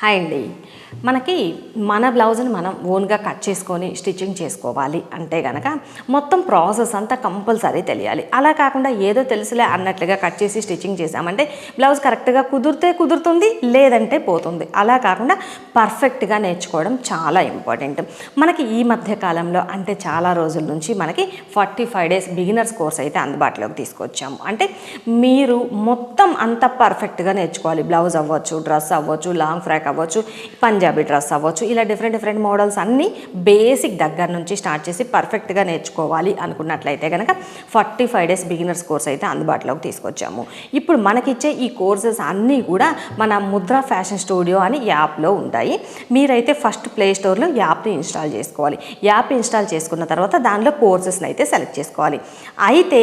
Hi అండి. మనకి మన బ్లౌజ్ని మనం ఓన్గా కట్ చేసుకొని స్టిచ్చింగ్ చేసుకోవాలి. అంటే కనుక మొత్తం ప్రాసెస్ అంతా కంపల్సరీ తెలియాలి. అలా కాకుండా ఏదో తెలుసులే అన్నట్లుగా కట్ చేసి స్టిచ్చింగ్ చేసామంటే బ్లౌజ్ కరెక్ట్గా కుదిరితే కుదురుతుంది లేదంటే పోతుంది. అలా కాకుండా పర్ఫెక్ట్గా నేర్చుకోవడం చాలా ఇంపార్టెంట్. మనకి ఈ మధ్య కాలంలో అంటే చాలా రోజుల నుంచి మనకి forty five days beginners course అయితే అందుబాటులోకి తీసుకొచ్చాము. అంటే మీరు మొత్తం అంత పర్ఫెక్ట్గా నేర్చుకోవాలి. బ్లౌజ్ అవ్వచ్చు డ్రెస్ అవ్వచ్చు లాంగ్ ఫ్రాక్ అవ్వచ్చు పంజాబీ డ్రెస్ అవ్వచ్చు ఇలా డిఫరెంట్ డిఫరెంట్ మోడల్స్ అన్నీ బేసిక్ దగ్గర నుంచి స్టార్ట్ చేసి పర్ఫెక్ట్గా నేర్చుకోవాలి అనుకున్నట్లయితే కనుక forty five days beginners course అయితే అందుబాటులోకి తీసుకొచ్చాము. ఇప్పుడు మనకిచ్చే ఈ కోర్సెస్ అన్నీ కూడా మన ముద్ర ఫ్యాషన్ స్టూడియో అని యాప్లో ఉంటాయి. మీరైతే ఫస్ట్ ప్లే స్టోర్లో యాప్ని ఇన్స్టాల్ చేసుకోవాలి. యాప్ ఇన్స్టాల్ చేసుకున్న తర్వాత దానిలో కోర్సెస్ని అయితే సెలెక్ట్ చేసుకోవాలి. అయితే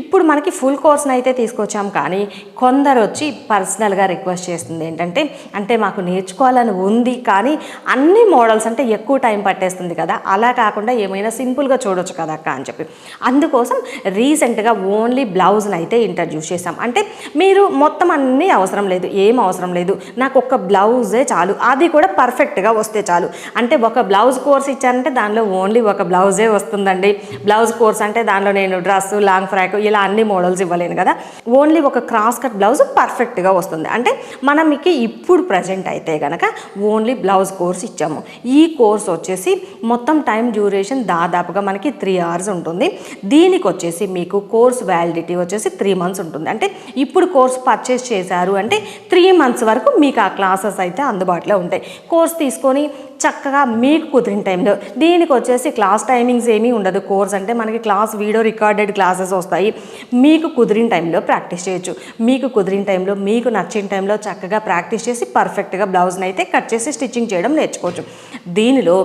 ఇప్పుడు మనకి ఫుల్ కోర్స్ని అయితే తీసుకొచ్చాం కానీ కొందరు వచ్చి పర్సనల్గా రిక్వెస్ట్ చేస్తుంది ఏంటంటే అంటే మాకు నేర్చుకోవాలని ఉంది కానీ అన్ని మోడల్స్ అంటే ఎక్కువ టైం పట్టేస్తుంది కదా. అలా కాకుండా ఏమైనా సింపుల్గా చూడొచ్చు కదా అక్క అని చెప్పి. అందుకోసం రీసెంట్గా ఓన్లీ బ్లౌజ్ని అయితే ఇంట్రడ్యూస్ చేసాం అంటే మీరు మొత్తం అన్నీ అవసరం లేదు ఏం అవసరం లేదు. నాకు ఒక బ్లౌజే చాలు. అది కూడా పర్ఫెక్ట్గా వస్తే చాలు. అంటే ఒక బ్లౌజ్ కోర్స్ ఇచ్చారంటే దానిలో ఓన్లీ ఒక బ్లౌజే వస్తుందండి. బ్లౌజ్ కోర్స్ అంటే దానిలో నేను డ్రెస్ లాంగ్ ఫ్రాక్ ఇలా అన్ని మోడల్స్ ఇవ్వలేను కదా. ఓన్లీ ఒక క్రాస్ కట్ బ్లౌజ్ పర్ఫెక్ట్గా వస్తుంది. అంటే మనం మీకు ఇప్పుడు ప్రజెంట్ అయితే కనుక ఓన్లీ బ్లౌజ్ కోర్స్ ఇచ్చాము. ఈ కోర్స్ వచ్చేసి మొత్తం టైం డ్యూరేషన్ దాదాపుగా మనకి త్రీ అవర్స్ ఉంటుంది. దీనికి వచ్చేసి మీకు కోర్స్ వ్యాలిడిటీ వచ్చేసి త్రీ మంత్స్ ఉంటుంది. అంటే ఇప్పుడు కోర్స్ పర్చేస్ చేశారు అంటే త్రీ మంత్స్ వరకు మీకు ఆ క్లాసెస్ అయితే అందుబాటులో ఉంటాయి. కోర్స్ తీసుకొని చక్కగా మీకు కుదిరిన టైంలో దీనికి వచ్చేసి క్లాస్ టైమింగ్స్ ఏమీ ఉండదు. కోర్స్ అంటే మనకి క్లాస్ వీడియో రికార్డెడ్ క్లాసెస్ వస్తాయి. మీకు కుదిరిన టైంలో ప్రాక్టీస్ చేయొచ్చు. మీకు కుదిరిన టైంలో మీకు నచ్చిన టైంలో చక్కగా ప్రాక్టీస్ చేసి పర్ఫెక్ట్గా బ్లౌజ్ని అయితే కట్ చేసి స్టిచ్చింగ్ చేయడం నేర్చుకోవచ్చు. దీనిలో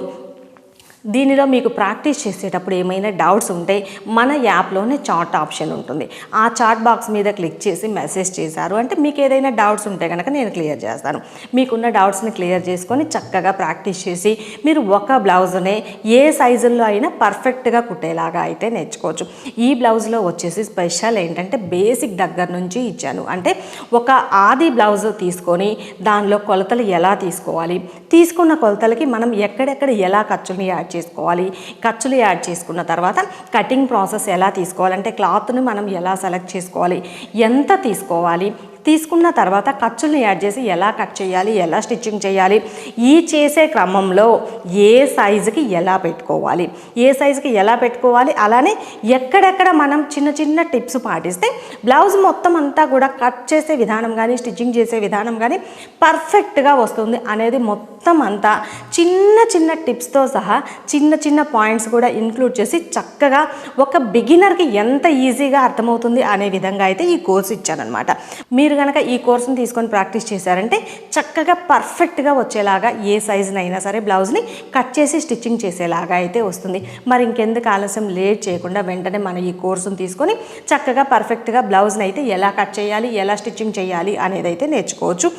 దీనిలో మీకు ప్రాక్టీస్ చేసేటప్పుడు ఏమైనా డౌట్స్ ఉంటే మన యాప్లోనే చాట్ ఆప్షన్ ఉంటుంది. ఆ చాట్ బాక్స్ మీద క్లిక్ చేసి మెసేజ్ చేశారు అంటే మీకు ఏదైనా డౌట్స్ ఉంటే కనుక నేను క్లియర్ చేస్తాను. మీకున్న డౌట్స్ని క్లియర్ చేసుకొని చక్కగా ప్రాక్టీస్ చేసి మీరు ఒక బ్లౌజ్నే ఏ సైజుల్లో అయినా పర్ఫెక్ట్గా కుట్టేలాగా అయితే నేర్చుకోవచ్చు. ఈ బ్లౌజ్లో వచ్చేసి స్పెషల్ ఏంటంటే బేసిక్ దగ్గర నుంచి ఇచ్చాను. అంటే ఒక ఆది బ్లౌజ్ తీసుకొని దానిలో కొలతలు ఎలా తీసుకోవాలి? తీసుకున్న కొలతలకి మనం ఎక్కడెక్కడ ఎలా ఖర్చుని యాడ్ చేసుకోవాలి ఖర్చులు యాడ్ చేసుకున్న తర్వాత కటింగ్ ప్రాసెస్ ఎలా తీసుకోవాలంటే క్లాత్ని మనం ఎలా సెలెక్ట్ చేసుకోవాలి ఎంత తీసుకోవాలి తీసుకున్న తర్వాత ఖర్చులను యాడ్ చేసి ఎలా కట్ చేయాలి ఎలా స్టిచ్చింగ్ చేయాలి ఈ చేసే క్రమంలో ఏ సైజుకి ఎలా పెట్టుకోవాలి ఏ సైజుకి ఎలా పెట్టుకోవాలి అలానే ఎక్కడెక్కడ మనం చిన్న చిన్న టిప్స్ పాటిస్తే బ్లౌజ్ మొత్తం అంతా కూడా కట్ చేసే విధానం కానీ స్టిచ్చింగ్ చేసే విధానం కానీ పర్ఫెక్ట్గా వస్తుంది అనేది మొత్తం అంతా చిన్న చిన్న టిప్స్తో సహా చిన్న చిన్న పాయింట్స్ కూడా ఇంక్లూడ్ చేసి చక్కగా ఒక బిగినర్కి ఎంత ఈజీగా అర్థమవుతుంది అనే విధంగా అయితే ఈ కోర్స్ ఇచ్చానమాట మీరు కనుక ఈ కోర్సును తీసుకొని ప్రాక్టీస్ చేశారంటే చక్కగా పర్ఫెక్ట్గా వచ్చేలాగా ఏ సైజునైనా సరే బ్లౌజ్ని కట్ చేసి స్టిచ్చింగ్ చేసేలాగా అయితే వస్తుంది. మరి ఇంకెందుకు ఆలస్యం? లేట్ చేయకుండా వెంటనే మనం ఈ కోర్సును తీసుకొని చక్కగా పర్ఫెక్ట్గా బ్లౌజ్ని అయితే ఎలా కట్ చేయాలి? ఎలా స్టిచ్చింగ్ చేయాలి? అనేది అయితే నేర్చుకోవచ్చు.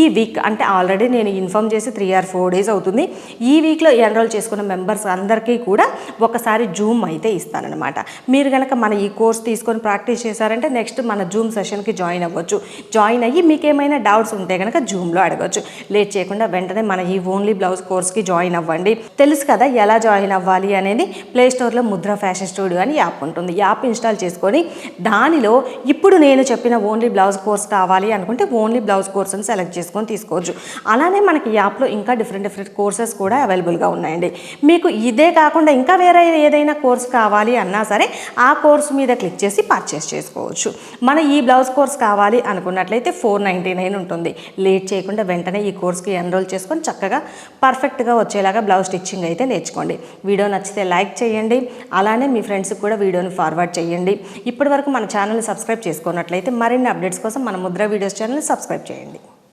ఈ వీక్ అంటే ఆల్రెడీ నేను ఇన్ఫామ్ చేసి త్రీ ఆర్ ఫోర్ డేస్ అవుతుంది. ఈ వీక్లో ఎన్రోల్ చేసుకున్న మెంబర్స్ అందరికీ కూడా ఒకసారి జూమ్ అయితే ఇస్తానన్నమాట. మీరు కనుక మన ఈ కోర్స్ తీసుకొని ప్రాక్టీస్ చేశారంటే నెక్స్ట్ మన జూమ్ సెషన్కి జాయిన్ అవ్వచ్చు. జాయిన్ అయ్యి మీకు ఏమైనా డౌట్స్ ఉంటే కనుక జూమ్లో అడగచ్చు. లేట్ చేయకుండా వెంటనే మన ఈ ఓన్లీ బ్లౌజ్ కోర్స్కి జాయిన్ అవ్వండి. తెలుసు కదా ఎలా జాయిన్ అవ్వాలి అనేది ప్లే స్టోర్లో ముద్ర ఫ్యాషన్ స్టూడియో అని యాప్ ఉంటుంది. యాప్ ఇన్స్టాల్ చేసుకొని దానిలో ఇప్పుడు నేను చెప్పిన ఓన్లీ బ్లౌజ్ కోర్స్ కావాలి అనుకుంటే ఓన్లీ బ్లౌజ్ కోర్స్ అని సెలెక్ట్ చేసుకొని తీసుకోవచ్చు. అలానే మనకి యాప్లో ఇంకా డిఫరెంట్ డిఫరెంట్ కోర్సెస్ కూడా అవైలబుల్గా ఉన్నాయండి. మీకు ఇదే కాకుండా ఇంకా వేరే ఏదైనా కోర్స్ కావాలి అన్నా సరే ఆ కోర్స్ మీద క్లిక్ చేసి పర్చేస్ చేసుకోవచ్చు. మన ఈ బ్లౌజ్ కోర్స్ కావాలి అనుకున్నట్లయితే ఫోర్ నైంటీ నైన్ ఉంటుంది. లేట్ చేయకుండా వెంటనే ఈ కోర్స్కి ఎన్రోల్ చేసుకొని చక్కగా పర్ఫెక్ట్గా వచ్చేలాగా బ్లౌజ్ స్టిచ్చింగ్ అయితే నేర్చుకోండి. వీడియో నచ్చితే లైక్ చేయండి. అలానే మీ ఫ్రెండ్స్కి కూడా వీడియోని ఫార్వర్డ్ చేయండి. ఇప్పటివరకు మన ఛానల్ని సబ్స్క్రైబ్ చేసుకున్నట్లయితే మరిన్ని అప్డేట్స్ కోసం మన ముద్ర వీడియోస్ ఛానల్ని సబ్స్క్రైబ్ చేయండి.